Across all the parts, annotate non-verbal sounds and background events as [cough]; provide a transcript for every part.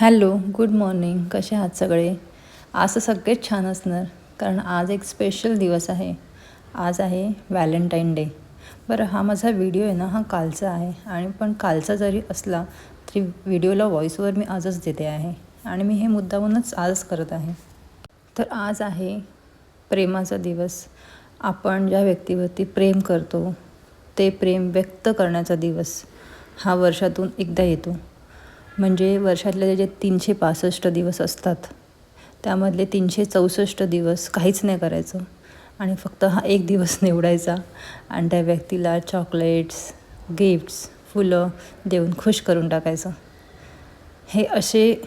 Hello good morning. कसे आहात सगळे? आज सगळेच छान असणार कारण आज एक स्पेशल दिवस आहे. आज आहे व्हॅलेंटाईन डे. बरं हा माझा व्हिडिओ आहे ना हा कालचा आहे. आणि पण कालचा जरी असला तरी व्हिडिओला व्हॉईसवर मी आजच देते आहे. आणि मी हे मुद्दामूनच आजच करत आहे. तर आज आहे प्रेमाचा दिवस. आपण ज्या व्यक्तीवरती प्रेम करतो ते प्रेम व्यक्त करण्याचा दिवस. हा वर्षातून एकदा येतो. म्हणजे वर्षातले जे तीनशे पासष्ट दिवस असतात त्यामधले तीनशे चौसष्ट दिवस काहीच नाही करायचं. आणि फक्त हा एक दिवस निवडायचा. आणि त्या व्यक्तीला चॉकलेट्स गिफ्ट्स फुलं देऊन खुश करून टाकायचं. हे असे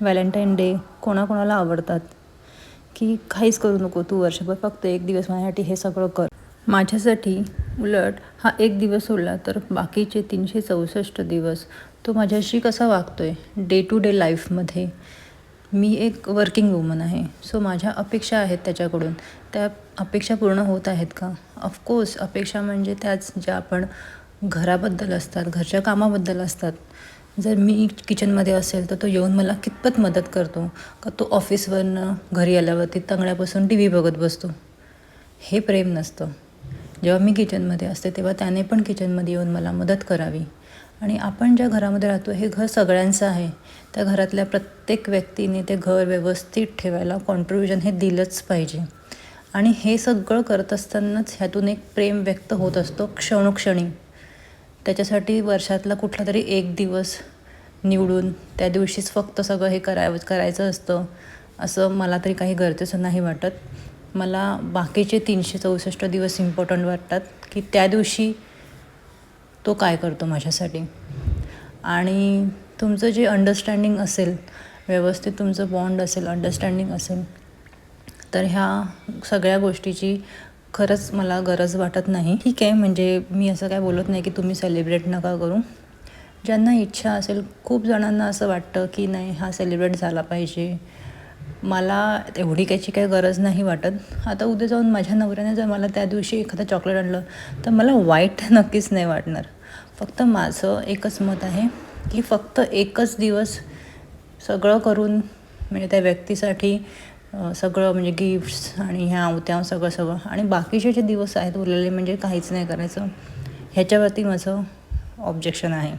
व्हॅलेंटाईन डे कोणाकोणाला आवडतात? की काहीच करू नको तू वर्षभर फक्त एक दिवस माझ्यासाठी हे सगळं कर. माझ्यासाठी उलट हा एक दिवस सोडला तर बाकीचे तीनशे चौसष्ट दिवस तो माझ्याशी कसा वागतो आहे डे टू डे लाईफमध्ये मी एक वर्किंग वुमन आहे. सो माझ्या अपेक्षा आहेत त्याच्याकडून. त्या अपेक्षा पूर्ण होत आहेत का? ऑफकोर्स अपेक्षा म्हणजे त्याच ज्या आपण घराबद्दल असतात घरच्या कामाबद्दल असतात. जर मी किचनमध्ये असेल तर तो येऊन मला कितपत मदत करतो? का तो ऑफिसवरनं घरी आल्यावरती तंगड्यापासून टी व्ही बघत बसतो? हे प्रेम नसतं. जेव्हा मी किचनमध्ये असते तेव्हा त्याने पण किचनमध्ये येऊन मला मदत करावी. आणि आपण ज्या घरामध्ये राहतो हे घर सगळ्यांचं आहे. त्या घरातल्या प्रत्येक व्यक्तीने ते घर व्यवस्थित ठेवायला कॉन्ट्रीब्युशन हे दिलंच पाहिजे. आणि हे सगळं करत असतानाच ह्यातून एक प्रेम व्यक्त होत असतो क्षणोक्षणी. त्याच्यासाठी वर्षातला कुठला तरी एक दिवस निवडून त्या दिवशीच फक्त सगळं हे करावं करायचं असतं असं मला तरी काही गरजेचं नाही वाटत. मला बाकीचे तीनशे चौसष्ट दिवस इम्पॉर्टंट वाटतात की त्या दिवशी तो काय करतो माझ्यासाठी? आणि तुमचं जे अंडरस्टँडिंग असेल व्यवस्थित तुमचं बॉन्ड असेल अंडरस्टँडिंग असेल तर ह्या सगळ्या गोष्टीची खरंच मला गरज वाटत नाही. ठीक आहे म्हणजे मी असं काय बोलत नाही की तुम्ही सेलिब्रेट नका करू. ज्यांना इच्छा असेल खूप जणांना असं वाटतं की नाही हा सेलिब्रेट झाला पाहिजे. मला एवढी कायची काही गरज नाही वाटत. आता उद्या जाऊन माझ्या नवऱ्याने जर मला त्या दिवशी एखादं चॉकलेट आणलं तर मला वाईट नक्कीच नाही वाटणार. फक्त माझं एकच मत आहे की फक्त एकच दिवस सगळं करून म्हणजे त्या व्यक्तीसाठी सगळं म्हणजे गिफ्ट्स आणि ह्या त्या सगळं सगळं. आणि बाकीचे जे दिवस आहेत उरलेले म्हणजे काहीच नाही करायचं. ह्याच्यावरती माझं ऑब्जेक्शन आहे.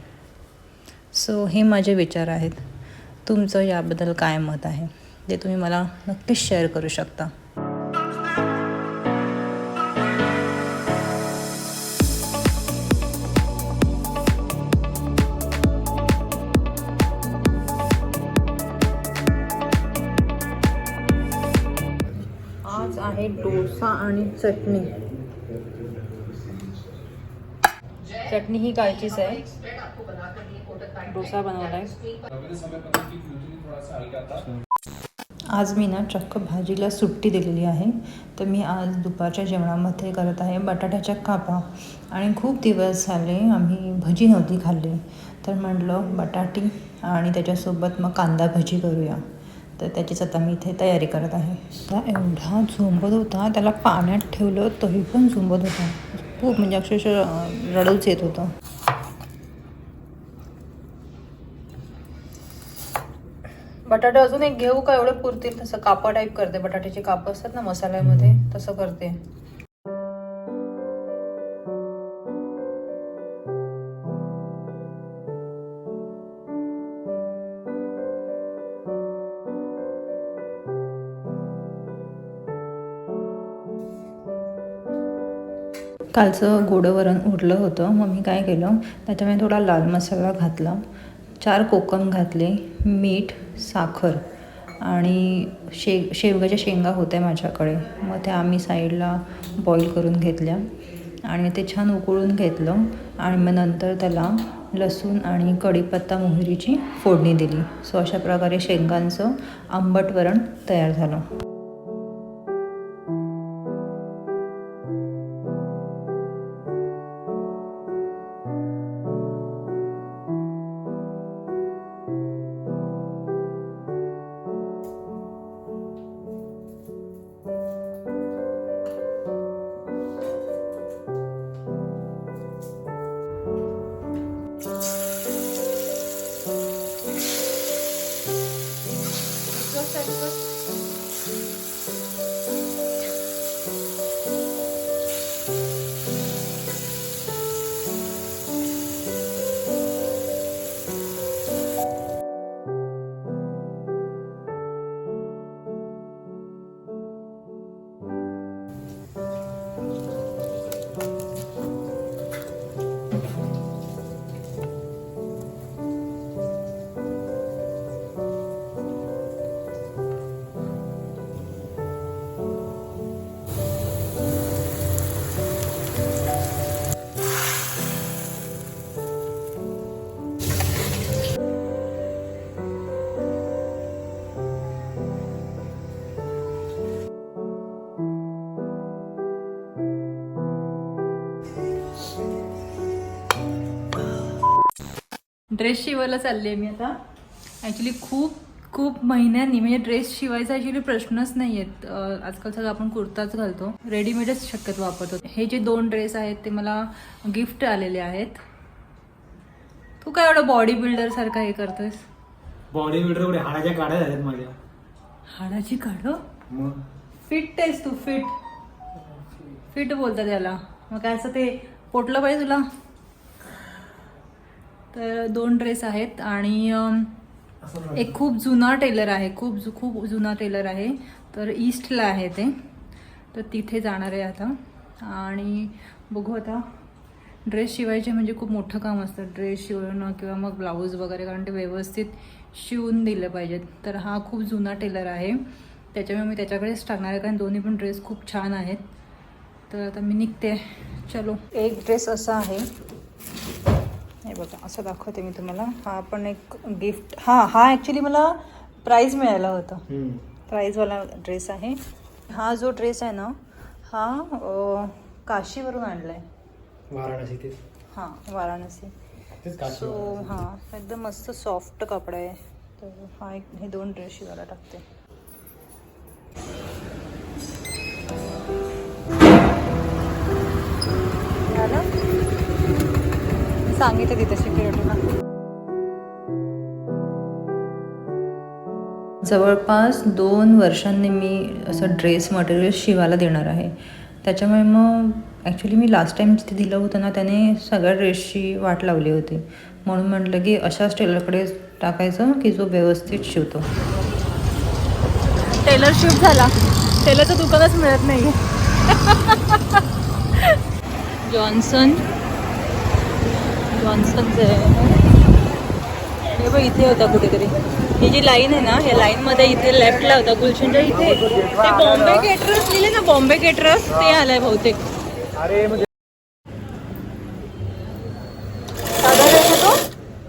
सो हे माझे विचार आहेत. तुमचं याबद्दल काय मत आहे? ते तुम्ही मला नक्कीच शेअर करू शकता. आणि चटणी. चटणी ही कायचीच आहे. डोसा बनवलाय. आज मी ना चक्क भाजीला सुट्टी दिलेली आहे. तर मी आज दुपारच्या जेवणामध्ये करत आहे. बटाट्याच्या कापा. आणि खूप दिवस झाले आम्ही भजी नव्हती खाल्ली. तर म्हटलं बटाटी आणि त्याच्यासोबत मग कांदा भजी करूया. तर त्याचीच आता मी इथे तयारी करत आहे. त्या एवढा झोंबत होता त्याला पाण्यात ठेवलं तरी पण झोंबत होता. खूप म्हणजे अक्षरशः रडूच येत होतं. बटाटे अजून एक घेऊ का? एवढं पुरतील तसं कापा टाईप करते. बटाट्याचे काप असतात ना मसाल्यामध्ये तसं करते. कालचं गोडं वरण उरलं होतं. मग मी काय केलं? त्याच्यामध्ये थोडा लाल मसाला घातला. चार कोकम घातले. मीठ साखर आणि शे शेवग्याच्या शेंगा होत्या माझ्याकडे. मग त्या आम्ही साईडला बॉईल करून घेतल्या आणि ते छान उकळून घेतलं आणि मग नंतर त्याला लसूण आणि कढीपत्ता मोहरीची फोडणी दिली. सो अशा प्रकारे शेंगांचं आंबट वरण तयार झालं. ड्रेस शिवायला चालली आहे मी आता. ॲक्च्युली खूप खूप महिन्यांनी म्हणजे ड्रेस शिवायचा ॲक्च्युली प्रश्नच नाही आहेत आजकाल सगळं आपण कुर्ताच घालतो. रेडीमेडच शक्यतो वापरतो. हे जे दोन ड्रेस आहेत ते मला गिफ्ट आलेले आहेत. तू काय एवढं बॉडी बिल्डर सारखं हे करतोयस? बॉडी बिल्डर एवढे हाडाच्या काड्या झाल्यात माझ्या. हाडाची काढ मग? फिट आहेस तू फिट फिट बोलतात त्याला मग काय असं ते पोटलं पाहिजे तुला? तर दोन ड्रेस आहेत आणि एक खूप जुना टेलर आहे खूप जु- खूप जुना टेलर आहे. तर ईस्टला आहे ते. तर तिथे जाणार आहे आता. आणि बघू आता ड्रेस शिवायचे म्हणजे खूप मोठं काम असतं. ड्रेस शिवणं किंवा मग ब्लाऊज वगैरे कारण ते व्यवस्थित शिवून दिलं पाहिजेत. तर हा खूप जुना टेलर आहे. त्याच्यामुळे मी त्याच्याकडेच टाकणार आहे कारण दोन्ही पण ड्रेस खूप छान आहेत. तर आता मी निघते. चलो. एक ड्रेस असा आहे. बघा असं दाखवते मी तुम्हाला. हा पण एक गिफ्ट हां हा ॲक्च्युली मला प्राईज मिळाला होता. प्राईजवाला ड्रेस आहे. हा जो ड्रेस आहे ना हा काशीवरून आणला आहे वाराणसी हां वाराणसी. सो. हां एकदम मस्त सॉफ्ट कपडा आहे. तर हा एक हे दोन ड्रेस शिवायला टाकते. सांगितलं तिथे सिक्युरिटीला जवळपास दोन वर्षांनी मी असं ड्रेस मटेरियल शिवायला देणार आहे. त्याच्यामुळे मग ॲक्च्युली मी लास्ट टाईम जिथे दिलं होतं ना त्याने सगळ्या ड्रेसची वाट लावली होती. म्हणून म्हटलं की अशाच टेलरकडे टाकायचं की जो व्यवस्थित शिवतो. टेलर शिफ्ट झाला. टेलरचं दुकानच मिळत नाही. [laughs] जॉन्सन जॉन्सनचं आहे. हे बघ इथे होता कुठेतरी. ही जी लाईन आहे ना या लाईन मध्ये इथे लेफ्टला होता. गुलशनच्या इथे ते बॉम्बे केटरस लिहिले ना बॉम्बे केटरस ते आलंय बहुतेक. अरे म्हणजे साधा रहेगा तो?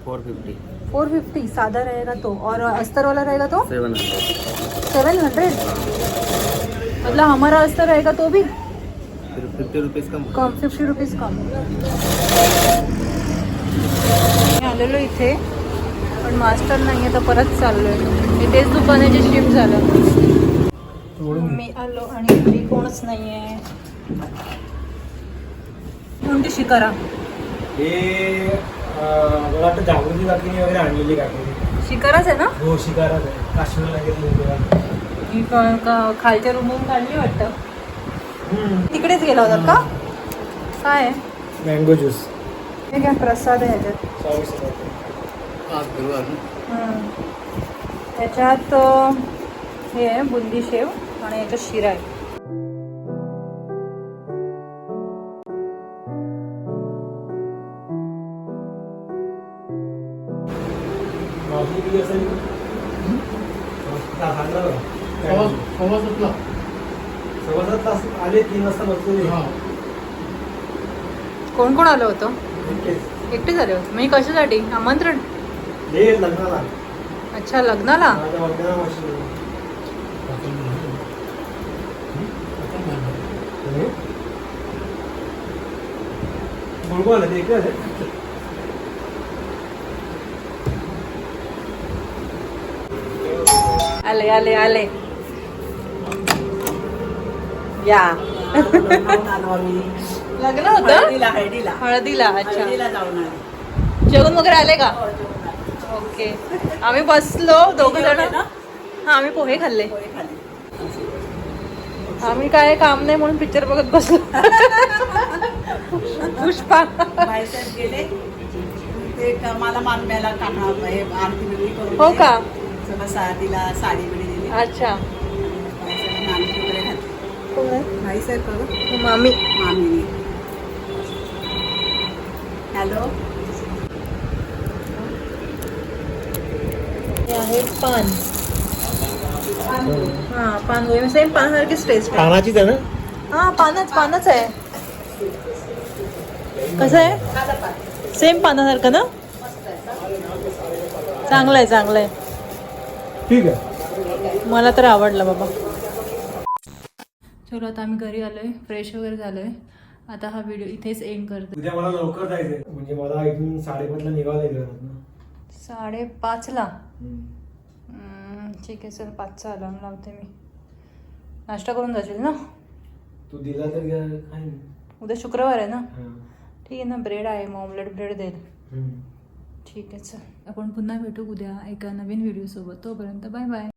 Four fifty. फोर फिफ्टी साधा रहेगा तो. और अस्तर वाला रहेगा तो? Seven hundred. Seven hundred? मतलब हमारा अस्तर रहेगा तो भी? फिफ्टी रुपीज़ कम. कम फिफ्टी रुपीज कम. मी आलेलो इथे पण मास्टर नाही आहे तर परत चाललोय. इथेच दुकान आहे जे शिफ्ट झालं मी आलो आणि घरी कोणच नाही आहे कोणती शिकारा हे मला वाटतं जागृती वगैरे आणलेली शिकाराच आहे ना? हो शिकाराच आहे. काश्मीरला ही क- खालच्या रूमवरून काढली वाटतं. तिकडेच गेला होता का? काय? Mango juice. हे काय प्रसाद आहे ह्याच्यात. त्याच्यात हे आहे बुंदी शेव आणि याच्यात शिरा आहे हा, कोण कोण आलं होतं एकटे. झाले होते. म्हणजे कशासाठी? आमंत्रण? हे लग्नाला. अच्छा लग्नाला? आले आले आले. या. लग्न होतं? हळदीला हळदीला. अच्छा. हळदीला जाऊन आले. जेवण वगैरे आले का? ओके. आम्ही बसलो दोघ जण. हा आम्ही पोहे खाल्ले. आम्ही काय काम नाही म्हणून पिक्चर बघत बसलो. पुष्पा. गेले. ते क- मला मानम्याला काढा हे आरती बिरती करून हो दे. का? सगळं साडी बिडी दिली. अच्छा. नाणी वगैरे घातली. मामी. मामीने. हॅलो. हे आहे पान. हा पान गोळी सेम पानासारखीच टेस्ट आहे पानाचीच आहे ना? हा पानच पानच आहे. कसं आहे? सेम पानासारखं ना? चांगलं आहे चांगलं आहे ठीक आहे. मला तर आवडलं बाबा. चलो आता आम्ही घरी आलोय. फ्रेश वगैरे झालोय. आता हा व्हिडिओ इथेच एंड करतो. उद्या मला लवकर जायचंय. म्हणजे मला इथून साडेपाचला निघावं लागेल घरातनं. साडेपाचला? हम्म. ठीक आहे चल पाचचा अलार्म लावते मी. नाश्ता करून जाशील ना? तू दिला तर घ्या, उद्या शुक्रवार आहे ना? हा. ठीक आहे ना ब्रेड आहे मग ऑमलेट ब्रेड देईल. हम्म. ठीक आहे चल. आपण पुन्हा भेटू उद्या एका नवीन व्हिडिओसोबत तोपर्यंत बाय बाय